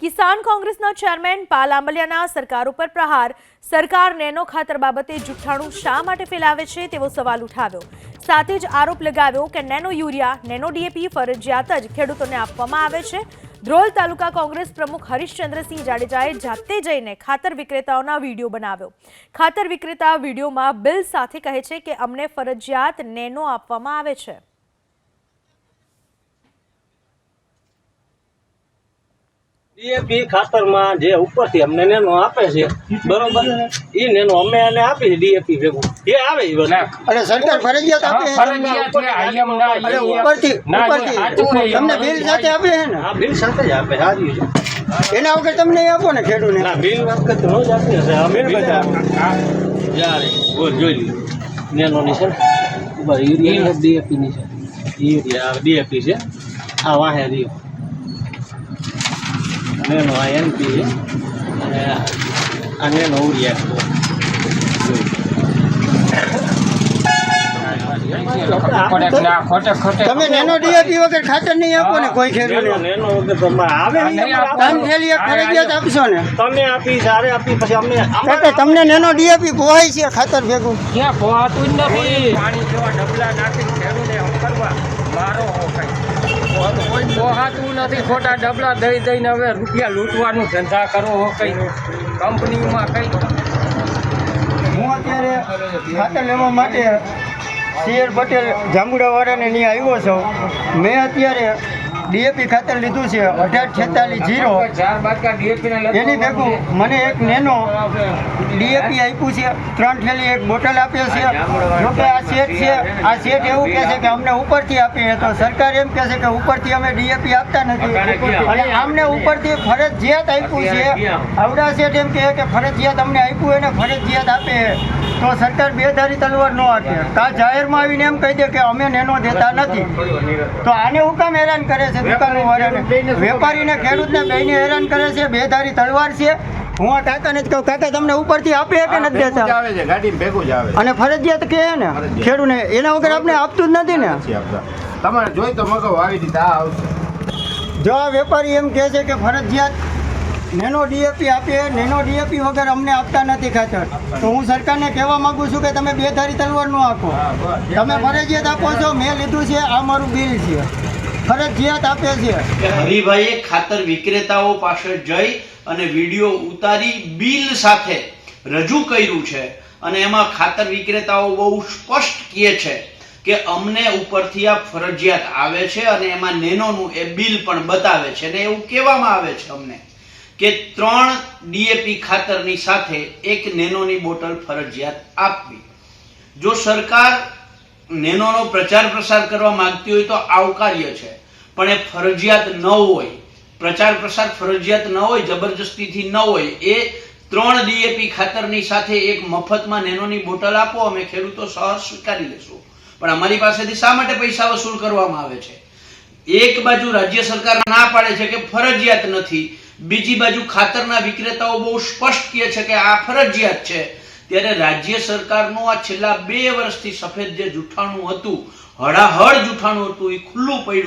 કિસાન કોંગ્રેસના ચેરમેન પાલ આંબલિયાના સરકાર ઉપર પ્રહાર. સરકાર નેનો ખાતર બાબતે જુઠ્ઠાણું શા માટે ફેલાવે છે તેવો સવાલ ઉઠાવ્યો. સાથે જ આરોપ લગાવ્યો કે નેનો યુરિયા, નેનો ડીએપી ફરજિયાત જ ખેડૂતોને આપવામાં આવે છે. ધ્રોલ તાલુકા કોંગ્રેસ પ્રમુખ હરીશચંદ્રસિંહ જાડેજાએ જાતે જઈને ખાતર વિક્રેતાઓના વીડિયો બનાવ્યો. ખાતર વિક્રેતા વિડીયોમાં બિલ સાથે કહે છે કે અમને ફરજિયાત નેનો આપવામાં આવે છે. ડીએપી ખાતરમાં જે ઉપરથી અમને નેનો આપે છે બરોબર? એ નેનો અમે એને આપી ડીએપી ભેગું. એ આવે એ વસ્તુ. અને સરકાર ફરજિયાત આપે છે? ફરજિયાત છે, આયમ ના અરે ઉપરથી ઉપરથી. તમને બિલ સાથે આપે છે ને? હા બિલ સાથે જ આપે સારી છે. એના વગર તમને આપો ને ખેડૂને ના બિલ વખત નો જ આપી હશે અમે જ્યારે બોલ જોઈ લીધું નેનોની છે ને? બસ યુરિયા ડીએપી ની છે. યુરિયા ડીએપી છે. આ વાહે રહ્યો. આ એનપી અને આને નવું ઉરિયા ખોટે ના, ખોટે ખોટે તમે નેનો ડીએપી વગર ખાતર નહીં આપો ને કોઈ નેનો નેનો વગર તો આવે નહીં નહીં ત્રણ થેલી એક ફરજિયાત આપશો ને. તમે આપી સારે આપી પછી અમને તમને નેનો ડીએપી પોહાય છે ખાતર ભેગું. ક્યાં પોહાતું જ નથી. પાણી જેવા ડબલા નાખીને ખેડૂને કરવા. મારો હો પોહાતું નથી. ખોટા ડબલા દઈ દઈને હવે રૂપિયા લૂંટવાનું ધંધા કરો હો કઈ. કંપનીમાં કઈ. હું અત્યારે ખાતર લેવા માટે સીઆર પટેલ જાંબુડાવાળાને ત્યાં આવ્યો છું. મેં અત્યારે ડીએપી ખાતર લીધું છે, અઢાર છેતાલીસ જીરો. એની ભેગું મને એક નેનો ડીએપી આપ્યું છે, ત્રણ થેલી એક બોટલ આપ્યો છે. જો કે આ સેટ છે, આ સેટ એવું કહે છે કે અમને ઉપરથી આપીએ તો સરકાર એમ કહે છે કે ઉપરથી અમે ડીએપી આપતા નથી. અને આમને ઉપરથી ફરજિયાત આપ્યું છે. આવડા સેટ એમ કહે કે ફરજિયાત અમને આપ્યું એને ફરજિયાત આપે. તો સરકાર બેધારી તલવાર ન આપે. કા જાહેરમાં આવીને એમ કહી દે કે અમે નેનો દેતા નથી. તો આને હું કામ હેરાન કરે છે દુકાનવાળાને વેપારીને ખેડૂતને બેને હેરાન કરે છે બેધારી તલવાર છે. હું આ કાકાને જ કહું કાકા તમને ઉપરથી આપે કે નથી દેતા. અને ફરજિયાત કે ને ખેડૂને એના વગર આપણે આપતું જ નથી ને? તમારે જોઈ તો મગો આવી દીધા આવશે. જો આ વેપારી એમ કહે છે કે ફરજિયાત નેનો ડીએપી આપીએ નેનો ડીએપી વગર અમને આપતા નથી ખાતર. તો હું સરકારને કહેવા માગું છું કે તમે બેધારી તલવાર નો આપો. તમે ફરજિયાત આપો છો મેં લીધું છે આ મારું બિલ છે. ફરજિયાત આપે છે. હરિભાઈએ ખાતર વિક્રેતાઓ પાસે જઈ અને વીડિયો ઉતારી બિલ સાથે રજૂ કર્યું છે અને એમાં ખાતર વિક્રેતાઓ બહુ સ્પષ્ટ કહે છે કે અમને ઉપરથી આ ફરજિયાત આવે છે અને એમાં નેનોનું એ બિલ પણ બતાવે છે અને એવું કહેવામાં આવે છે અમને. કે ત્રણ ડીએપી ખાતરની સાથે એક નેનોની બોટલ ફરજિયાત આપવી. જો સરકાર નેનોનો પ્રચાર પ્રસાર કરવા માંગતી હોય તો આવકાર્ય છે. પણ એ ફરજિયાત ન હોય, પ્રચાર પ્રસાર ફરજિયાત ન હોય, જબરજસ્તીથી ન હોય, એ ત્રણ ડીએપી ખાતરની સાથે એક મફતમાં નેનોની બોટલ આપો, અમે ખેડૂતો સહજ સ્વીકારી લેશું. પણ અમારી પાસેથી શા માટે પૈસા વસૂલ કરવામાં આવે છે? એક બાજુ રાજ્ય સરકાર ના પાડે છે કે ફરજિયાત નથી બીજી બાજુ ખાતરના વિક્રેતાઓ બહુ સ્પષ્ટ કહે છે કે આ ફરજિયાત છે. ત્યારે રાજ્ય સરકારનું આ છેલ્લા બે વર્ષથી સફેદ જે જૂઠાણું હતું, હળાહળ જૂઠાણું હતું, એ ખુલ્લું પડ્યું